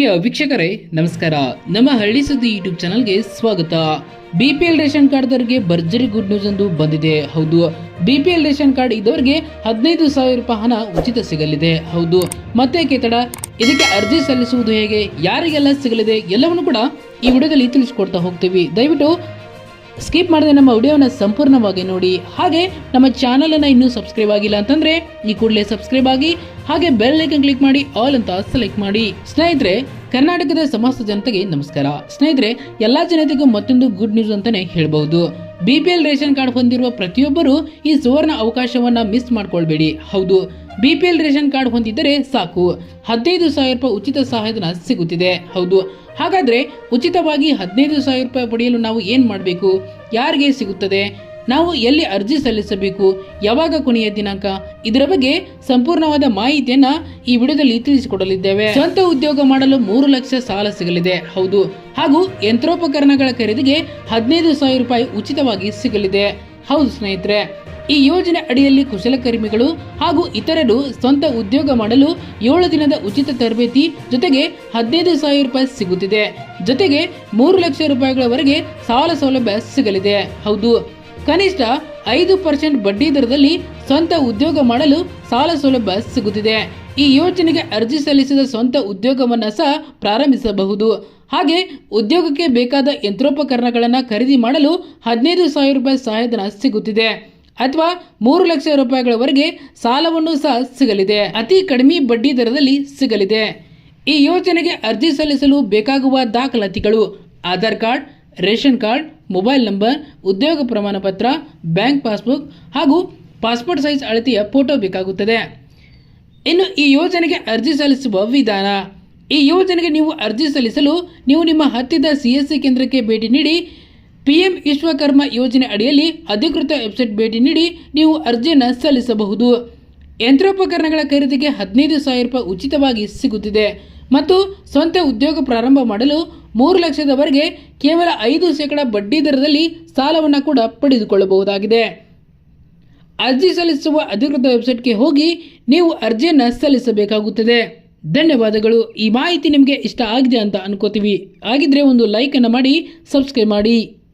ಪ್ರಿಯ ವೀಕ್ಷಕರೇ, ನಮಸ್ಕಾರ. ನಮ್ಮ ಹಳ್ಳಿ ಸುದ್ದಿ ಯೂಟ್ಯೂಬ್ ಚಾನಲ್ಗೆ ಸ್ವಾಗತ. ಬಿಪಿಎಲ್ ರೇಷನ್ ಕಾರ್ಡ್ದವರಿಗೆ ಭರ್ಜರಿ ಗುಡ್ ನ್ಯೂಸ್ ಎಂದು ಬಂದಿದೆ. ಹೌದು ಬಿಪಿಎಲ್ ರೇಷನ್ ಕಾರ್ಡ್ ಇದ್ದವರಿಗೆ ಹದಿನೈದು ಸಾವಿರ ರೂಪಾಯಿ ಹಣ ಉಚಿತ ಸಿಗಲಿದೆ. ಹೌದು, ಮತ್ತೆ ಕೇತಡ, ಇದಕ್ಕೆ ಅರ್ಜಿ ಸಲ್ಲಿಸುವುದು ಹೇಗೆ, ಯಾರಿಗೆಲ್ಲ ಸಿಗಲಿದೆ, ಎಲ್ಲವನ್ನು ಕೂಡ ಈ ವಿಡಿಯೋದಲ್ಲಿ ತಿಳಿಸ್ಕೊಡ್ತಾ ಹೋಗ್ತೀವಿ. ದಯವಿಟ್ಟು ಸ್ಕಿಪ್ ಮಾಡದೆ ನಮ್ಮ ವಿಡಿಯೋನ ಸಂಪೂರ್ಣವಾಗಿ ನೋಡಿ. ಹಾಗೆ ನಮ್ಮ ಚಾನಲ್ ಅನ್ನ ಇನ್ನೂ ಸಬ್ಸ್ಕ್ರೈಬ್ ಆಗಿಲ್ಲ ಅಂತಂದ್ರೆ ಈ ಕೂಡಲೇ ಸಬ್ಸ್ಕ್ರೈಬ್ ಆಗಿ, ಹಾಗೆ ಬೆಲ್ ಐಕನ್ ಕ್ಲಿಕ್ ಮಾಡಿ, ಆಲ್ ಅಂತ ಸೆಲೆಕ್ಟ್ ಮಾಡಿ. ಸ್ನೇಹಿತರೆ, ಕರ್ನಾಟಕದ ಸಮಸ್ತ ಜನತೆಗೆ ನಮಸ್ಕಾರ. ಸ್ನೇಹಿತರೆ, ಎಲ್ಲಾ ಜನತೆಗೂ ಮತ್ತೊಂದು ಗುಡ್ ನ್ಯೂಸ್ ಅಂತಾನೆ ಹೇಳ್ಬಹುದು. ಬಿಪಿಎಲ್ ರೇಷನ್ ಕಾರ್ಡ್ ಹೊಂದಿರುವ ಪ್ರತಿಯೊಬ್ಬರು ಈ ಸುವರ್ಣ ಅವಕಾಶವನ್ನ ಮಿಸ್ ಮಾಡ್ಕೊಳ್ಬೇಡಿ. ಹೌದು ಬಿಪಿಎಲ್ ರೇಷನ್ ಕಾರ್ಡ್ ಹೊಂದಿದ್ದರೆ ಸಾಕು. ಹದಿನೈದು ಸಾವಿರ ರೂಪಾಯಿ ಉಚಿತ ಸಹಾಯಧನ ಸಿಗುತ್ತಿದೆ. ಹೌದು, ಹಾಗಾದ್ರೆ ಉಚಿತವಾಗಿ ಹದಿನೈದು ಸಾವಿರ ರೂಪಾಯಿ ಪಡೆಯಲು ನಾವು ಏನ್ ಮಾಡಬೇಕು? ಯಾರಿಗೆ ಸಿಗುತ್ತದೆ? ನಾವು ಎಲ್ಲಿ ಅರ್ಜಿ ಸಲ್ಲಿಸಬೇಕು? ಯಾವಾಗ ಕೊನೆಯ ದಿನಾಂಕ? ಇದರ ಬಗ್ಗೆ ಸಂಪೂರ್ಣವಾದ ಮಾಹಿತಿಯನ್ನ ಈ ವಿಡಿಯೋದಲ್ಲಿ ತಿಳಿಸಿಕೊಡಲಿದ್ದೇವೆ. ಸ್ವಂತ ಉದ್ಯೋಗ ಮಾಡಲು ಮೂರು ಲಕ್ಷ ಸಾಲ ಸಿಗಲಿದೆ. ಹೌದು. ಹಾಗೂ ಯಂತ್ರೋಪಕರಣಗಳ ಖರೀದಿಗೆ ಹದಿನೈದು ಸಾವಿರ ರೂಪಾಯಿ ಉಚಿತವಾಗಿ ಸಿಗಲಿದೆ. ಹೌದು ಸ್ನೇಹಿತರೆ. ಈ ಯೋಜನೆ ಅಡಿಯಲ್ಲಿ ಕುಶಲಕರ್ಮಿಗಳು ಹಾಗೂ ಇತರರು ಸ್ವಂತ ಉದ್ಯೋಗ ಮಾಡಲು ಏಳು ದಿನದ ಉಚಿತ ತರಬೇತಿ ಜೊತೆಗೆ ಹದಿನೈದು ಸಾವಿರ ರೂಪಾಯಿ ಸಿಗುತ್ತಿದೆ. ಜೊತೆಗೆ ಮೂರು ಲಕ್ಷ ರೂಪಾಯಿಗಳವರೆಗೆ ಸಾಲ ಸೌಲಭ್ಯ ಸಿಗಲಿದೆ. ಹೌದು. ಕನಿಷ್ಠ ಐದು ಪರ್ಸೆಂಟ್ ಬಡ್ಡಿ ದರದಲ್ಲಿ ಸ್ವಂತ ಉದ್ಯೋಗ ಮಾಡಲು ಸಾಲ ಸೌಲಭ್ಯ ಸಿಗುತ್ತಿದೆ. ಈ ಯೋಜನೆಗೆ ಅರ್ಜಿ ಸಲ್ಲಿಸಿದ ಸ್ವಂತ ಉದ್ಯೋಗವನ್ನು ಸಹ ಪ್ರಾರಂಭಿಸಬಹುದು. ಹಾಗೆ ಉದ್ಯೋಗಕ್ಕೆ ಬೇಕಾದ ಯಂತ್ರೋಪಕರಣಗಳನ್ನು ಖರೀದಿ ಮಾಡಲು ಹದಿನೈದು ಸಾವಿರ ರೂಪಾಯಿ ಸಹಾಯಧನ ಸಿಗುತ್ತಿದೆ. ಅಥವಾ ಮೂರು ಲಕ್ಷ ರೂಪಾಯಿಗಳವರೆಗೆ ಸಾಲವನ್ನು ಸಹ ಸಿಗಲಿದೆ. ಅತಿ ಕಡಿಮೆ ಬಡ್ಡಿ ದರದಲ್ಲಿ ಸಿಗಲಿದೆ. ಈ ಯೋಜನೆಗೆ ಅರ್ಜಿ ಸಲ್ಲಿಸಲು ಬೇಕಾಗುವ ದಾಖಲಾತಿಗಳು, Aadhaar card, ration card mobile number, ಉದ್ಯೋಗ ಪ್ರಮಾಣ ಪತ್ರ, ಬ್ಯಾಂಕ್ ಪಾಸ್ಬುಕ್ ಹಾಗೂ ಪಾಸ್ಪೋರ್ಟ್ ಸೈಜ್ ಅಳತೆಯ ಫೋಟೋ ಬೇಕಾಗುತ್ತದೆ. ಇನ್ನು ಈ ಯೋಜನೆಗೆ ಅರ್ಜಿ ಸಲ್ಲಿಸುವ ವಿಧಾನ. ಈ ಯೋಜನೆಗೆ ನೀವು ಅರ್ಜಿ ಸಲ್ಲಿಸಲು ನೀವು ನಿಮ್ಮ ಹತ್ತಿದ ಸಿ ಎಸ್ ಸಿ ಕೇಂದ್ರಕ್ಕೆ ಭೇಟಿ ನೀಡಿ, ಪಿಎಂ ವಿಶ್ವಕರ್ಮ ಯೋಜನೆ ಅಡಿಯಲ್ಲಿ ಅಧಿಕೃತ ವೆಬ್ಸೈಟ್ ಭೇಟಿ ನೀಡಿ ನೀವು ಅರ್ಜಿಯನ್ನು ಸಲ್ಲಿಸಬಹುದು. ಯಂತ್ರೋಪಕರಣಗಳ ಖರೀದಿಗೆ ಹದಿನೈದು ಸಾವಿರ ರೂಪಾಯಿ ಉಚಿತವಾಗಿ ಸಿಗುತ್ತಿದೆ. ಮತ್ತು ಸ್ವಂತ ಉದ್ಯೋಗ ಪ್ರಾರಂಭ ಮಾಡಲು ಮೂರು ಲಕ್ಷದವರೆಗೆ ಕೇವಲ ಐದು ಶೇಕಡ ಬಡ್ಡಿ ದರದಲ್ಲಿ ಸಾಲವನ್ನು ಕೂಡ ಪಡೆದುಕೊಳ್ಳಬಹುದಾಗಿದೆ. ಅರ್ಜಿ ಸಲ್ಲಿಸುವ ಅಧಿಕೃತ ವೆಬ್ಸೈಟ್ಗೆ ಹೋಗಿ ನೀವು ಅರ್ಜಿಯನ್ನು ಸಲ್ಲಿಸಬೇಕಾಗುತ್ತದೆ. ಧನ್ಯವಾದಗಳು. ಈ ಮಾಹಿತಿ ನಿಮಗೆ ಇಷ್ಟ ಆಗಿದೆ ಅಂತ ಅನ್ಕೋತೀವಿ. ಆಗಿದ್ರೆ ಒಂದು ಲೈಕನ್ನು ಮಾಡಿ, ಸಬ್ಸ್ಕ್ರೈಬ್ ಮಾಡಿ.